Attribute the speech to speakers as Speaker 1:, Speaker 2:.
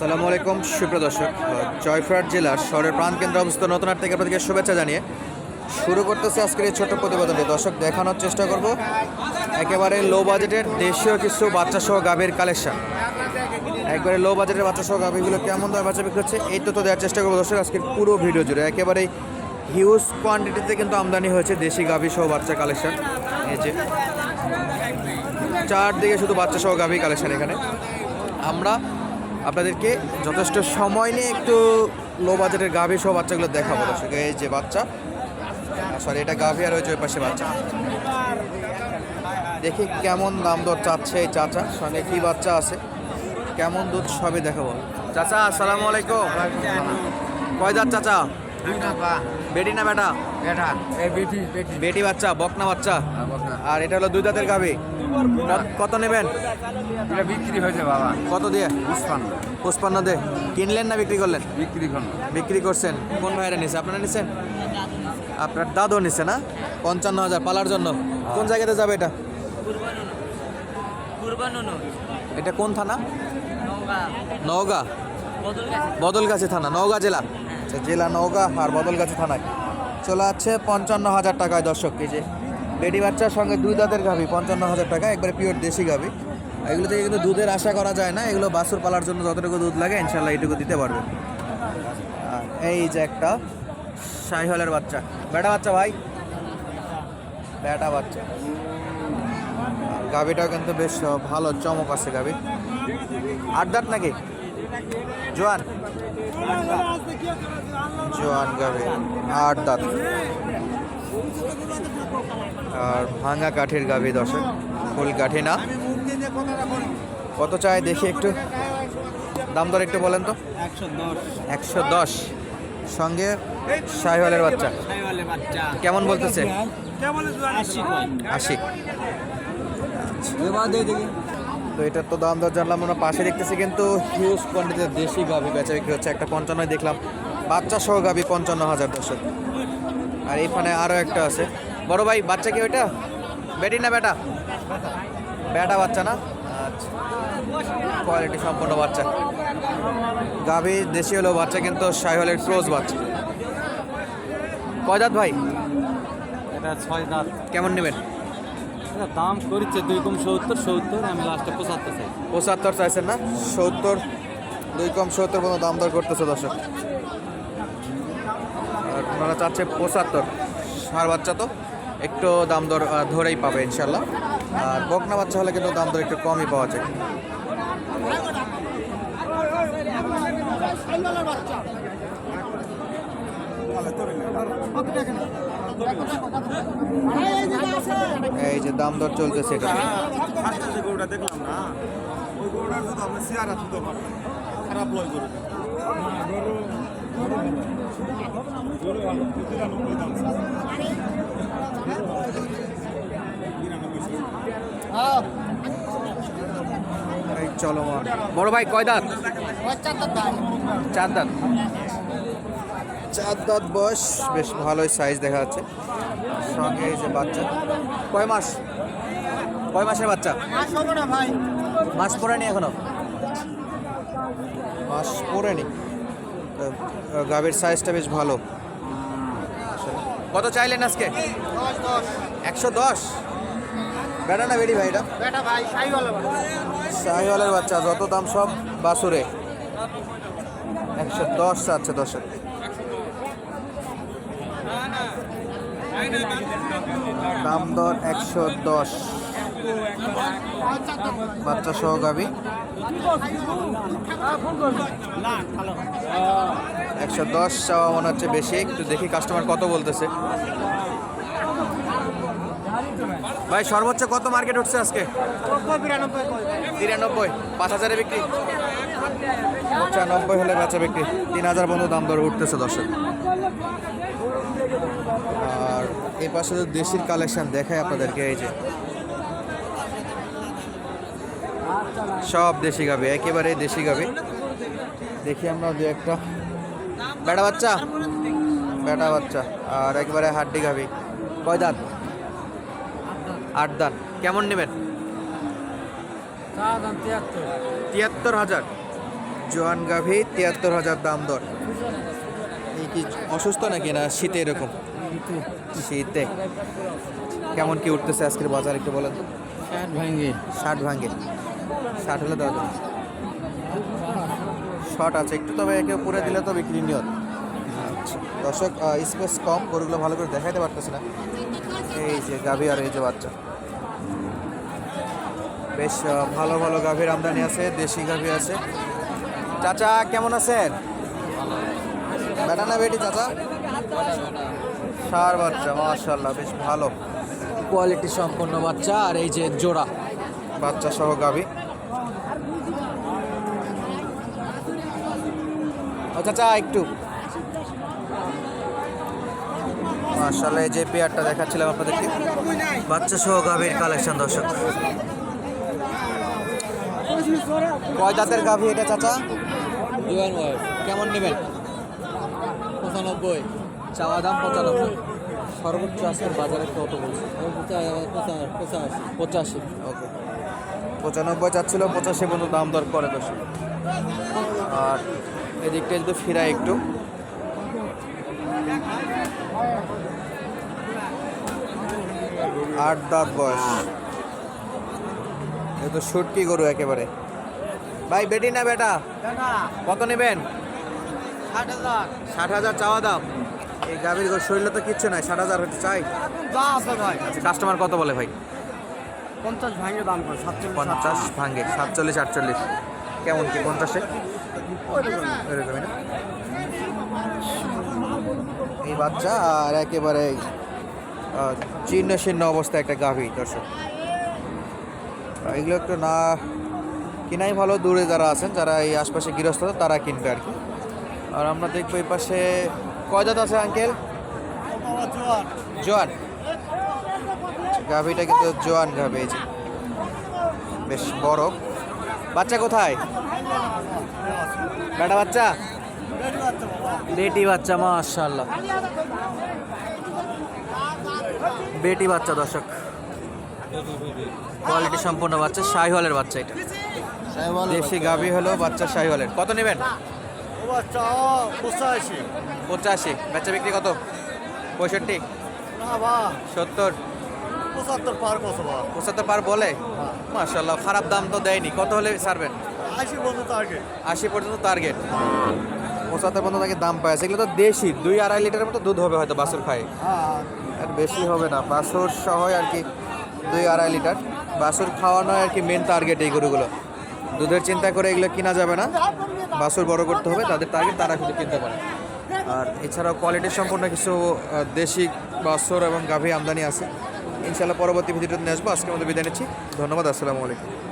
Speaker 1: আসসালামু আলাইকুম, সুপ্রিয় দর্শক জয়ফ্রাট জেলার শহরের প্রাণকেন্দ্রে অবস্থিত নতুন হাট থেকে আপনাদেরকে শুভেচ্ছা জানিয়ে শুরু করতেছে আজকের এই ছোট্ট প্রতিবেদনটি। দর্শক, দেখানোর চেষ্টা করব, একেবারে লো বাজেটের দেশীয় কিছু বাচ্চা সহ গাভীর কালেকশন একবারে লো বাজেটের বাচ্চা সহ গাভীগুলো কেমন দামে বাচ্চা বিক্রি হচ্ছে, এই তথ্য দেওয়ার চেষ্টা করব দর্শক, আজকের পুরো ভিডিও জুড়ে। একেবারে হিউজ কোয়ান্টিটিতে কিন্তু আমদানি হয়েছে দেশি গাভী সহ বাচ্চা কালেকশন এই যে, চারদিকে শুধু বাচ্চা সহ গাভী কালেকশন এখানে। আমরা আপনাদেরকে যথেষ্ট সময় নিয়ে একটু লো বাজেটের গাভী সহ বাচ্চাগুলো দেখাবো দর্শক। এই যে বাচ্চা সরি এটা গাভী আর রয়েছে ওই পাশে বাচ্চা। দেখি কেমন দাম দর চাচ্ছে এই চাচা সঙ্গে কি বাচ্চা আছে? কেমন দুধ সবই দেখাবো। চাচা আসসালামু আলাইকুম। কয় চাচা? বেটি না বেটা? বেটি। বাচ্চা বকনা বাচ্চা। আর এটা হলো দুই দাঁতের গাভী। কত- নেবেন?
Speaker 2: এটা বিক্রি হয়েছে বাবা।
Speaker 1: কত দিয়ে?
Speaker 2: পুষ্পান্ন।
Speaker 1: পুষ্পান্ন দে কিনলেন না বিক্রি করলেন?
Speaker 2: বিক্রি করুন
Speaker 1: বিক্রি করছেন। কোন ভাইরা নিছে? আপনারা নিছেন? আপনার দাদু নিছে না? পঞ্চান্ন হাজার পালার জন্য। কোন জায়গাতে যাবে এটা? এটা কোন থানা? নওগাঁ। বদলগাছি থানা নওগাঁ জেলা। আচ্ছা, জেলা নওগাঁ আর বদলগাছি থানায়। চলে যাচ্ছে পঞ্চান্ন হাজার টাকায় দর্শক কেজি। বেডি বাচ্চার সঙ্গে দুই দাঁতের গাভি পঞ্চান্ন হাজার টাকা একবারে পিওর দেশি গাভি। এগুলো থেকে কিন্তু দুধের আশা করা যায় না এগুলো বাছুর পালার জন্য যতটুকু দুধ লাগে ইনশাল্লাহ এইটুকু দিতে পারবে এই যে একটা শাহিহলের বাচ্চা। বেটা বাচ্চা ভাই? বেটা বাচ্চা। গাভিটাও কিন্তু বেশ ভালো চমক আছে গাভি আট দাঁত নাকি? জোয়ান। জোয়ান গাভি আট দাঁত। আর ভাঙা কাঠের গাভি দর্শক ফুল কাঠি না। কত চাই দেখি একটু? দাম দর একটু বলেন তো।
Speaker 2: একশো দশ।
Speaker 1: সঙ্গে শাহিওয়ালের বাচ্চা।
Speaker 2: বাচ্চা
Speaker 1: কেমন বলতেছে
Speaker 2: আশি
Speaker 1: তো এটার তো দাম দর জানলাম আমরা পাশে দেখতেছি কিন্তু হিউজ কোয়ান্টিটিতে দেশি গাভি বেচা বিক্রি হচ্ছে। একটা পঞ্চান্ন দেখলাম বাচ্চা সহ গাভি পঞ্চান্ন হাজার দর্শক। আর এখানে আরও একটা আছে। বড় ভাই বাচ্চা কি ওইটা? বেটি না বেটা? বেটা বাচ্চা না? আচ্ছা। কোয়ালিটি সম্পন্ন বাচ্চা। গাভি দেশি হলেও বাচ্চা কিন্তু সাই সাইহলের ক্রোজ বাচ্চা। কয় দাঁত ভাই?
Speaker 2: এটা ছয় দাঁত।
Speaker 1: কেমন নেবেন?
Speaker 2: এটা দাম করেছে দুই কম সত্তর সত্তর আমি লাস্টে পঁচাত্তর চাই।
Speaker 1: পঁচাত্তর চাইছেন না? সত্তর দুই কম সত্তর কোনো দাম দর করতেছে দর্শক। আর ওনারা চাচ্ছে পঁচাত্তর। সার বাচ্চা তো একটু দাম দর ধরেই পাবে ইনশাল্লাহ আর বকনা বাচ্চা হলে কিন্তু দাম দর একটু কমই পাওয়া যায়। এই যে দাম দর চলতেছে এটা।
Speaker 3: ফার্স্টে যে গরুটা দেখলাম না ওই গরুটার শুধু আপনি চেয়ারা শুধু খারাপ লয় গরু
Speaker 1: চলো বড় ভাই কয় দাঁত। চার দাঁত। চার দাঁত বয়স বেশ ভালোই সাইজ দেখা যাচ্ছে। সঙ্গে এই যে বাচ্চা। কয় মাস? কয় মাসের বাচ্চা? মাস পড়েনি এখনও? মাস পড়েনি। গাভীর সাইজটা বেশ ভালো। কত চাইলেন আজকে? একশো দশ? বেটা না বেড়ি ভাই এটা? শাহিওয়ালের বাচ্চা। যত দাম সব বাসুরে একশো দশ চাচ্ছে দশে দাম দর একশো দশ। বাচ্চা সহ একশো দশ চাওয়া মনে হচ্ছে বেশি। একটু দেখি কাস্টমার কত বলতেছে। ভাই, সর্বোচ্চ কত মার্কেট উঠছে আজকে? তিরানব্বই। পাঁচ হাজারে বিক্রি। পঁচানব্বই হলে বেচা বিক্রি। তিন হাজার বন্ধু দাম দর উঠতেছে দর্শক। এই পাশে তো দেশির কালেকশন দেখায় আপনাদেরকে, এই যে। সব দেশি গাবি একেবারে দেশি গাবি। দেখি আমরা দু একটা। বেটা বাচ্চা? বেটা বাচ্চা, আর একেবারে হাড্ডি গাবি। কয় দাঁত? আট দাঁত। কেমন নেবেন?
Speaker 2: তিয়াত্তর
Speaker 1: হাজার। জোয়ান গাভী, তিয়াত্তর হাজার দাম দর। এই কি অসুস্থ নাকি না শীতে এরকম? শীতে। কেমন কি উঠতেছে আজকের বাজার একটু বলেন?
Speaker 2: ষাট ভাঙ্গি।
Speaker 1: ষাট ভাঙ্গে। ষাট হলে দেওয়া যাবে। শর্ট আছে একটু তবে একে উপরে দিলে তো বিক্রি নিয়ত। আচ্ছা। দর্শক স্পেস কম গরুগুলো ভালো করে দেখাইতে পারতেছে না। এই যে গাভী আর এই যে বাচ্চা। বেশ ভালো ভালো গাভীর আমদানি আছে দেশি গাভী আছে। চাচা কেমন আছেন? বেটা না বেটি চাচা? সার বাচ্চা মাশাল্লাহ বেশ ভালো। কোয়ালিটি সম্পন্ন বাচ্চা আর এই যে জোড়া। বাচ্চা সহ ও চাচা একটু। মাশাল্লাহ এই যে পেয়ারটা দেখাচ্ছিলাম আপনাদেরকে। বাচ্চা সহ গাভীর কালেকশন দর্শক। কয় দাঁতের গাভী এটা চাচা? কেমন নেবেন?
Speaker 2: পঁচানব্বই।
Speaker 1: চাওয়া দাম পঁচানব্বই। সর্বোচ্চ আজকের বাজারে কত বলছে?
Speaker 2: পঁচাশি।
Speaker 1: ওকে। পঁচানব্বই চাচ্ছিল পঁচাশি পর্যন্ত দাম দর করে দশ আর এদিকটা যদি ফিরাই একটু। আট দাঁত বয়স। এ তো সুটকি গরু একেবারে। ভাই বেটি না বেটা? কত নেবেন?
Speaker 2: ষাট হাজার।
Speaker 1: ষাট হাজার চাওয়া দাম। এই গাভীর শরীরে তো কিচ্ছু নাই ষাট হাজার হতে চাই।
Speaker 2: ভাই।
Speaker 1: আচ্ছা কাস্টমার কত বলে ভাই?
Speaker 2: পঞ্চাশ ভাঙ্গে দাম করে
Speaker 1: পঞ্চাশ ভাঙ্গে সাতচল্লিশ আটচল্লিশ। কেমন কি পঞ্চাশে? না। এই বাচ্চা আর একেবারে জীর্ণ শীর্ণ অবস্থায় একটা গাভী দর্শক। এগুলো একটু না কিনাই ভালো দূরে যারা আছেন যারা এই আশপাশে গৃহস্থ তারা কিনবে আর কি। আর আমরা দেখব এই পাশে কয় দাঁত আছে আঙ্কেল জোয়ান। গাভীটা কিন্তু জোয়ান গাভী বেশ বড়। বাচ্চা কোথায়? বেটা বাচ্চা? বেটি বাচ্চা মাশাল্লাহ বেটি বাচ্চা দর্শক। কোয়ালিটি সম্পূর্ণ বাচ্চা শাহিওয়ালের বাচ্চা এটা। দেশি গাভী হলো বাচ্চা শাহিওয়ালের। কত নেবেন?
Speaker 2: পঁচাশি।
Speaker 1: বাচ্চা বিক্রি কত? পঁয়ষট্টি। সত্তর।
Speaker 2: পঁচাত্তর পার কত
Speaker 1: পঁচাত্তর পার বলে? মাশাল্লাহ খারাপ দাম তো দেয়নি। কত হলে ছাড়বেন?
Speaker 2: আশি পর্যন্ত আগে
Speaker 1: আশি পর্যন্ত টার্গেট পঁচাত্তর পর্যন্ত তাকে দাম পায় এগুলো তো দেশি। দুই আড়াই লিটারের মতো দুধ হবে হয়তো বাছুর খায়।
Speaker 2: হ্যাঁ।
Speaker 1: আর বেশি হবে না। বাছুর সহ আর কি দুই আড়াই লিটার। বাছুর খাওয়ানো আর কি মেন টার্গেট এই গরুগুলো। দুধের চিন্তা করে এগুলো কিনা যাবে না। বাছুর বড় করতে হবে। তাদের টার্গেট তারা শুধু কিনতে পারে। আর এছাড়াও কোয়ালিটি সম্পন্ন কিছু দেশি বাসর এবং গাভী আমদানি আছে। ইনশাআল্লাহ পরবর্তী ভিডিওতে নিয়ে আসব। আজকে আমাদের বিদায় নিচ্ছি। ধন্যবাদ, আসসালামু আলাইকুম।